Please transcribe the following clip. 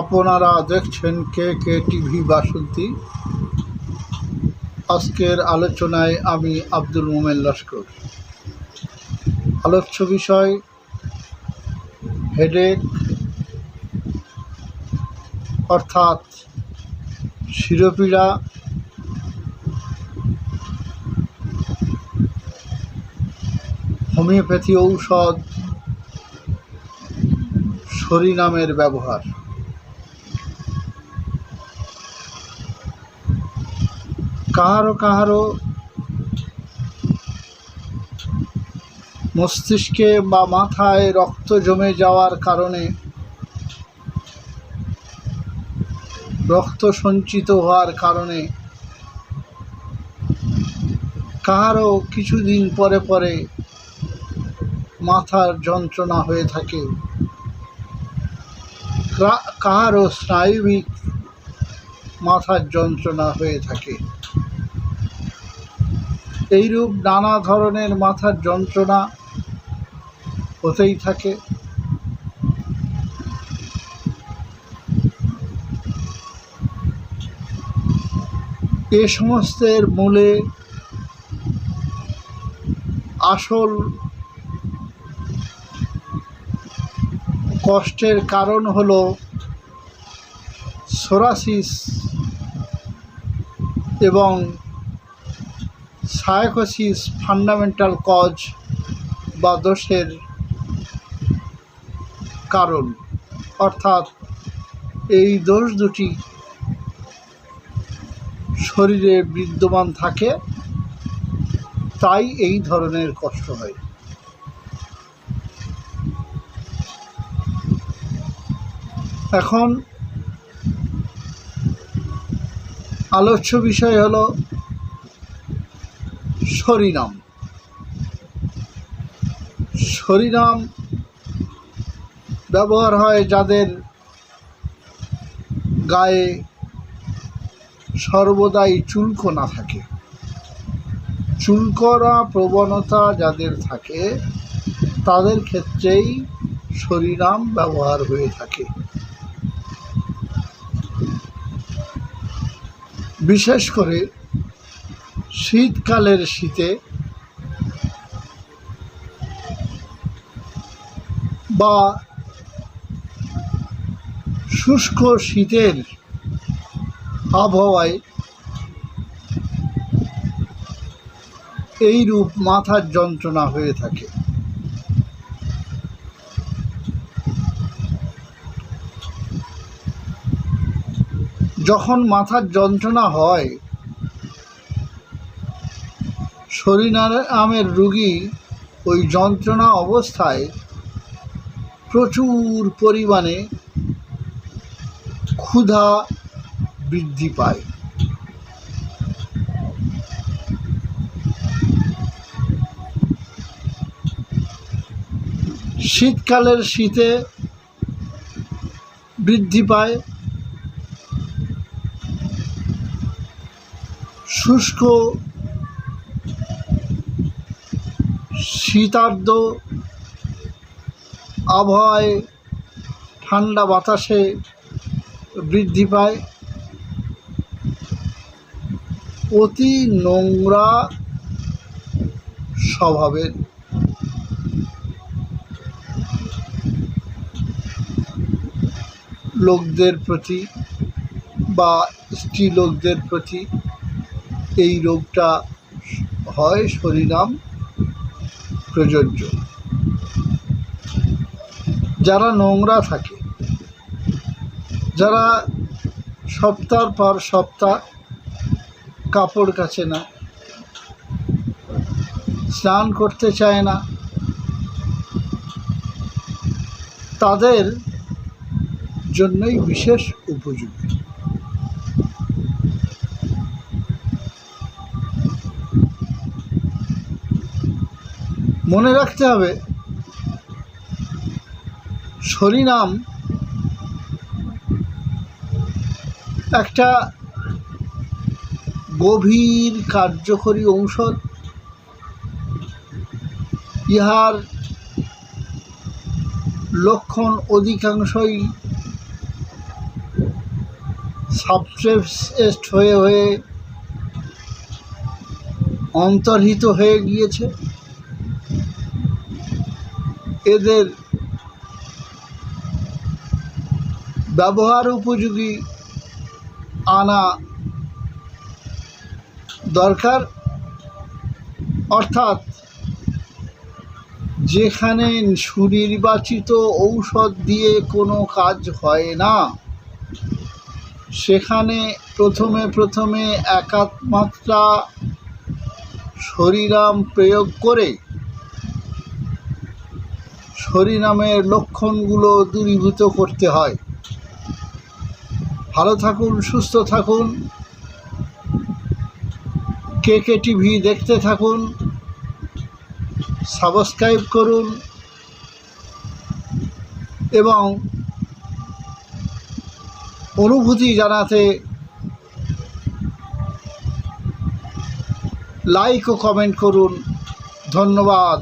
আপনারা দেখছেন কে কে টিভি বাসন্তী। আজকের আলোচনায় আমি আব্দুল মোমেন লস্কর। আলোচ্য বিষয়, হেডেক, অর্থাৎ শিরোপীড়া, হোমিওপ্যাথি ঔষধ সরিনামের ব্যবহার। কাহারো কাহারো মস্তিষ্কে বা মাথায় রক্ত জমে যাওয়ার কারণে রক্ত সঞ্চিত হওয়ার কারণে কাহারও কিছুদিন পরে পরে মাথার যন্ত্রণা হয়ে থাকে। কা- কাহারও স্নায়বিক মাথার যন্ত্রণা হয়ে থাকে। এইরূপ নানা ধরনের মাথার যন্ত্রণা হতেই থাকে। এ সমস্তের মূলে আসল কষ্টের কারণ হল সোরাসিস এবং সায়াকোসিস ফান্ডামেন্টাল কজ বা দোষের কারণ। অর্থাৎ এই দোষ দুটি শরীরে বিদ্যমান থাকে, তাই এই ধরনের কষ্ট হয়। এখন আলোচ্য বিষয় হলো হরিনাম হরিনাম ব্যবহার হয় যাদের গায়ে সর্বদাই চুলকো না থাকে। চুলকরা প্রবণতা যাদের থাকে, তাদের ক্ষেত্রেই হরিনাম ব্যবহার হয়ে থাকে। বিশেষ করে শীতকালের শীতে বা শুষ্ক শীতের আবহাওয়ায় এইরূপ মাথার যন্ত্রণা হয়ে থাকে। যখন মাথার যন্ত্রণা হয় আমের রুগী ওই যন্ত্রণা অবস্থায় প্রচুর পরিমাণে ক্ষুধা বৃদ্ধি পায়। শীতকালের শীতে বৃদ্ধি পায়। শুষ্ক শীতার্ধ আবহাওয়ায় ঠান্ডা বাতাসে বৃদ্ধি পায়। অতি নোংরা স্বভাবের। লোকদের প্রতি বা স্ত্রী লোকদের প্রতি এই রোগটা হয় হরিনাম প্রযোজ্য। যারা নোংরা থাকে, যারা সপ্তাহ পর সপ্তাহ কাপড় কাচে না, স্নান করতে চায় না, তাদের জন্যই বিশেষ উপযোগী। মনে রাখতে হবে হরিনাম একটা গভীর কার্যকরী ঔষধ। ইহার লক্ষণ অধিকাংশই সাবস্ট্রেসড হয়ে হয়ে অন্তর্হিত হয়ে গিয়েছে। এদের ব্যবহার উপযোগী আনা দরকার। অর্থাৎ যেখানে সুনির্বাচিত ঔষধ দিয়ে কোনো কাজ হয় না, সেখানে প্রথমে প্রথমে একাত্মাত্রা শরীরাম প্রয়োগ করে হরিনামের লক্ষণগুলো দূরীভূত করতে হয়। ভালো থাকুন, সুস্থ থাকুন। কে কে টিভি দেখতে থাকুন। সাবস্ক্রাইব করুন। এবং অনুভূতি জানাতে লাইক ও কমেন্ট করুন। ধন্যবাদ।